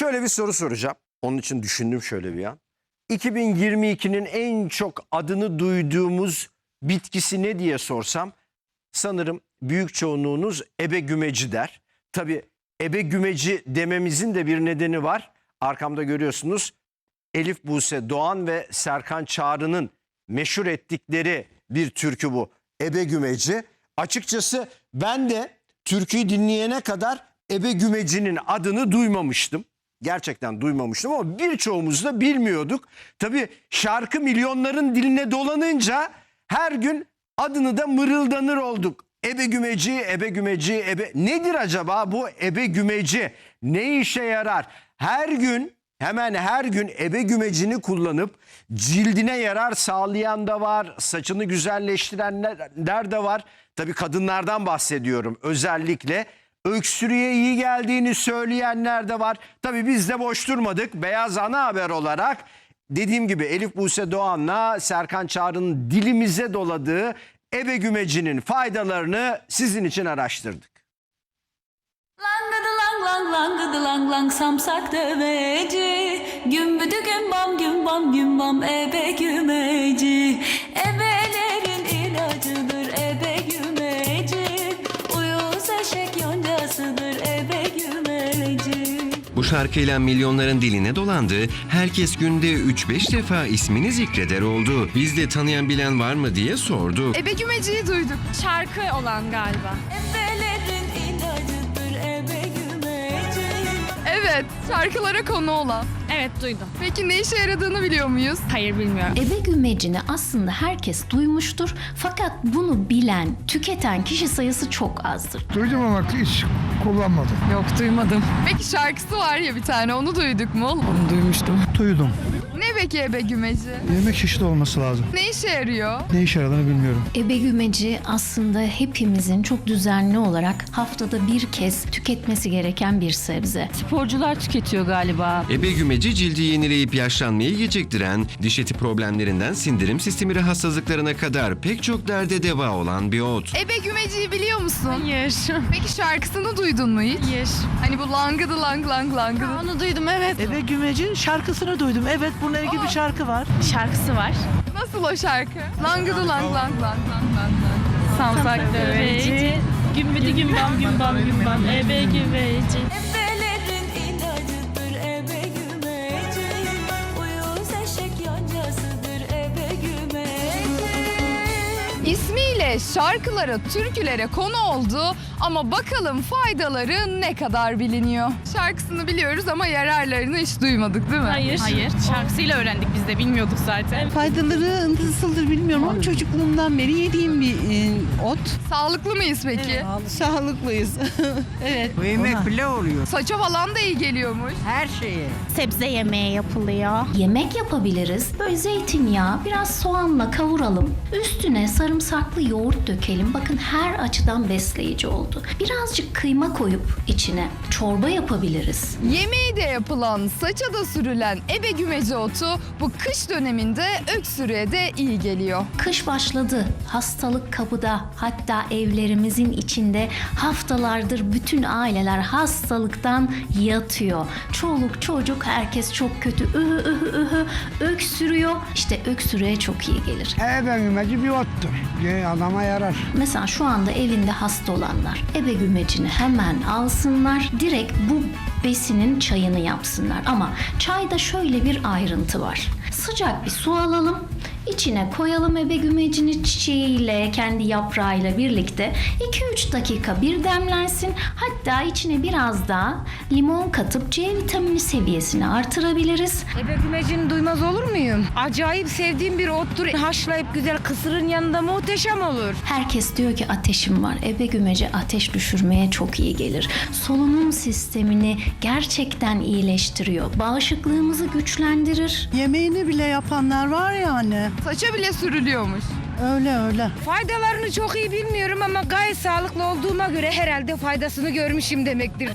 Şöyle bir soru soracağım. Onun için düşündüm şöyle bir an. 2022'nin en çok adını duyduğumuz bitkisi ne diye sorsam sanırım büyük çoğunluğunuz ebe gümeci der. Tabii ebe gümeci dememizin de bir nedeni var. Arkamda görüyorsunuz Elif Buse Doğan ve Serkan Çağrı'nın meşhur ettikleri bir türkü bu. Ebe Gümeci. Açıkçası ben de türküyü dinleyene kadar Ebe Gümeci'nin adını duymamıştım. Gerçekten duymamıştım ama birçoğumuz da bilmiyorduk. Tabii şarkı milyonların diline dolanınca her gün adını da mırıldanır olduk. Ebe gümeci, ebe gümeci, ebe... Nedir acaba bu ebe gümeci? Ne işe yarar? Her gün hemen her gün ebe gümecini kullanıp cildine yarar sağlayan da var. Saçını güzelleştirenler de var. Tabii kadınlardan bahsediyorum özellikle. Öksürüğe iyi geldiğini söyleyenler de var. Tabii biz de boş durmadık. Beyaz ana haber olarak dediğim gibi Elif Buse Doğan'la Serkan Çağrı'nın dilimize doladığı ebe gümecinin faydalarını sizin için araştırdık. Langıdı lang lang langıdı lang lang samsak döveci Gümbüdü gümbam gümbam gümbam ebe gümeci Bu şarkıyla milyonların diline dolandı. Herkes günde 3-5 defa ismini zikreder oldu. Biz de tanıyan bilen var mı diye sordu. Ebe Gümeci'yi duyduk. Şarkı olan galiba. Ebelerin ilacıdır ebe gümeci Evet, şarkılara konu olan. Evet duydum. Peki ne işe yaradığını biliyor muyuz? Hayır bilmiyorum. Ebe gümecini aslında herkes duymuştur fakat bunu bilen, tüketen kişi sayısı çok azdır. Duydum ama hiç kullanmadım. Yok, duymadım. Peki şarkısı var ya bir tane, onu duyduk mu? Onu Duymuştum. Duydum. Ne peki Ebe Gümeci? Yemek çeşidi olması lazım. Ne işe yarıyor? Ne işe yaradığını bilmiyorum. Ebe gümeci aslında hepimizin çok düzenli olarak haftada bir kez tüketmesi gereken bir sebze. Sporcular tüketiyor galiba. Ebe gümeci cildi yenileyip yaşlanmayı geciktiren, diş eti problemlerinden sindirim sistemi rahatsızlıklarına kadar pek çok derde deva olan bir ot. Ebe Gümeci'yi biliyor musun? Hayır. Peki şarkısını duydun mu hiç? Hayır. Hani bu langıdı lang lang langıdı. Onu duydum evet. Ebe Gümeci'nin şarkısını duydum. Evet bununla ilgili bir şarkı var. Şarkısı var. Nasıl o şarkı? Langıdı lang lang lang lang lang. Samsak döveci. Gümbüdü gümbam gümbam gümbam. Ebe güveci. Şarkılara, türkülere konu oldu ama bakalım faydaları ne kadar biliniyor. Şarkısını biliyoruz ama yararlarını hiç duymadık değil mi? Hayır. Hayır. Şarkısıyla öğrendik biz de bilmiyorduk zaten. Faydaları nasıldır bilmiyorum ama çocukluğumdan beri yediğim bir e, ot. Sağlıklı mıyız peki? Sağlıklıyız. evet. Bu yemek bile oluyor. Saça falan da iyi geliyormuş. Her şeye. Sebze yemeği yapılıyor. Yemek yapabiliriz. Böyle zeytinyağı, biraz soğanla kavuralım. Üstüne sarımsaklı yoğurt dökelim. Bakın her açıdan besleyici oldu. Birazcık kıyma koyup içine çorba yapabiliriz. Yemeği de yapılan, saça da sürülen ebe gümeci otu bu kış döneminde öksürüğe de iyi geliyor. Kış başladı. Hastalık kapıda. Hatta evlerimizin içinde haftalardır bütün aileler hastalıktan yatıyor. Çoluk çocuk herkes çok kötü. Ühü ühü ühü öksürüyor. İşte öksürüğe çok iyi gelir. Ebe gümeci bir ottur. Ye, Adama yarar. Mesela şu anda evinde hasta olanlar ebe gümecini hemen alsınlar. Direkt bu besinin çayını yapsınlar. Ama çayda şöyle bir ayrıntı var. Sıcak bir su alalım. İçine koyalım ebe gümecini çiçeğiyle, kendi yaprağıyla birlikte 2-3 dakika bir demlensin. Hatta içine biraz daha limon katıp C vitamini seviyesini artırabiliriz. Ebe gümecini duymaz olur muyum? Acayip sevdiğim bir ottur. Haşlayıp güzel kısırın yanında muhteşem olur. Herkes diyor ki ateşim var. Ebe gümeci ateş düşürmeye çok iyi gelir. Solunum sistemini gerçekten iyileştiriyor. Bağışıklığımızı güçlendirir. Yemeğini bile yapanlar var yani. Saça bile sürülüyormuş. Öyle öyle. Faydalarını çok iyi bilmiyorum ama gayet sağlıklı olduğuma göre herhalde faydasını görmüşüm demektir.